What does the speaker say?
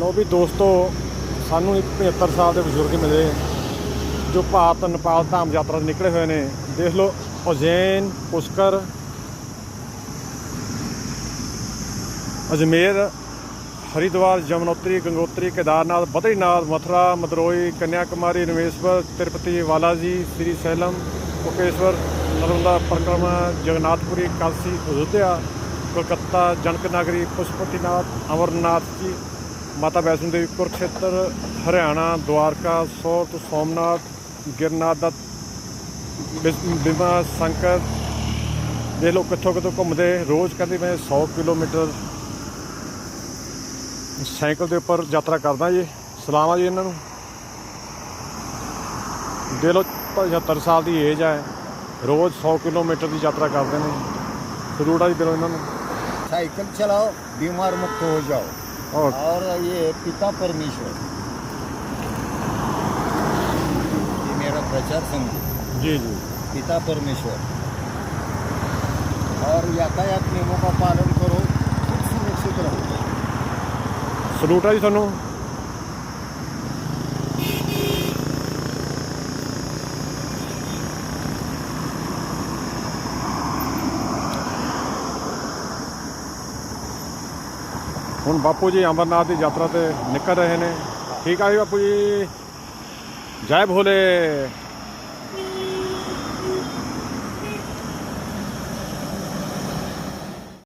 ਲੋ ਵੀ ਦੋਸਤੋ, ਸਾਨੂੰ 75 ਸਾਲ ਦੇ ਬਜ਼ੁਰਗ ਮਿਲੇ, ਜੋ ਭਾਰਤ, ਨੇਪਾਲ, ਧਾਮ ਯਾਤਰਾ ਦੇ ਨਿਕਲੇ ਹੋਏ ਨੇ। ਦੇਖ ਲਓ, ਉਜੈਨ, ਪੁਸ਼ਕਰ, ਅਜਮੇਰ ਹਰਿਦਵਾਰ ਜਮਨੋਤਰੀ ਗੰਗੋਤਰੀ, ਕੇਦਾਰਨਾਥ, ਬਦਰੀਨਾਥ, ਮਥੁਰਾ, ਮਦਰੋਈ ਕੰਨਿਆ ਕੁਮਾਰੀ ਨਵੇਸ਼ਵਰ ਤਿਰਪਤੀ, ਵਾਲਾਜੀ, ਸ੍ਰੀ ਸੈਲਮ, ਕੋਕੇਸ਼ਵਰ ਨਰੰਦਾ ਪਰਕਰਮਾ ਜਗਨਾਥਪੁਰੀ ਕਾਲਸੀ ਅਯੁੱਧਿਆ ਕੋਲਕਾਤਾ ਜਨਕ ਨਗਰੀ ਪੁਸ਼ਪਤੀਨਾਥ, ਅਮਰਨਾਥ ਜੀ ਮਾਤਾ ਵੈਸ਼ਨੋ ਦੇਵੀ ਕੁਰਖੇਤਰ ਹਰਿਆਣਾ ਦੁਆਰਕਾ ਸੋਤ ਸੋਮਨਾਥ ਗਿਰਨਾਥ ਦਾ ਬਿਮਾ ਸੰਕਰ ਦੇ ਲੋਕ ਕਿੱਥੋਂ ਕਿੱਥੋਂ ਘੁੰਮਦੇ, ਰੋਜ਼ ਕਹਿੰਦੇ ਮੈਂ 100 ਕਿਲੋਮੀਟਰ ਸਾਈਕਲ ਦੇ ਉੱਪਰ ਯਾਤਰਾ ਕਰਦਾ ਜੀ। ਸਲਾਮ ਆ ਜੀ ਇਹਨਾਂ ਨੂੰ। ਦੇ ਲੋ 75 ਸਾਲ ਦੀ ਏਜ ਹੈ ਰੋਜ਼ 100 ਕਿਲੋਮੀਟਰ ਦੀ ਯਾਤਰਾ ਕਰਦੇ ਨੇ। ਜ਼ਰੂਰ ਆ ਜੀ ਦਿਲੋਂ ਇਹਨਾਂ ਨੂੰ। ਸਾਈਕਲ ਚਲਾਓ, ਬਿਮਾਰ ਮੁਕਤ ਹੋ ਜਾਓ। और और ये पिता परमेश्वर ये मेरा प्रचार संघ जी जी पिता परमेश्वर और यातायात नियमों का पालन करो खुद सुरक्षित रहो सलूट है जी थानू ਹੁਣ ਬਾਪੂ ਜੀ ਅਮਰਨਾਥ ਦੀ ਯਾਤਰਾ ਤੇ ਨਿਕਲ ਰਹੇ ਨੇ। ਠੀਕ ਆ ਜੀ ਬਾਪੂ ਜੀ। ਜੈ ਭੋਲੇ।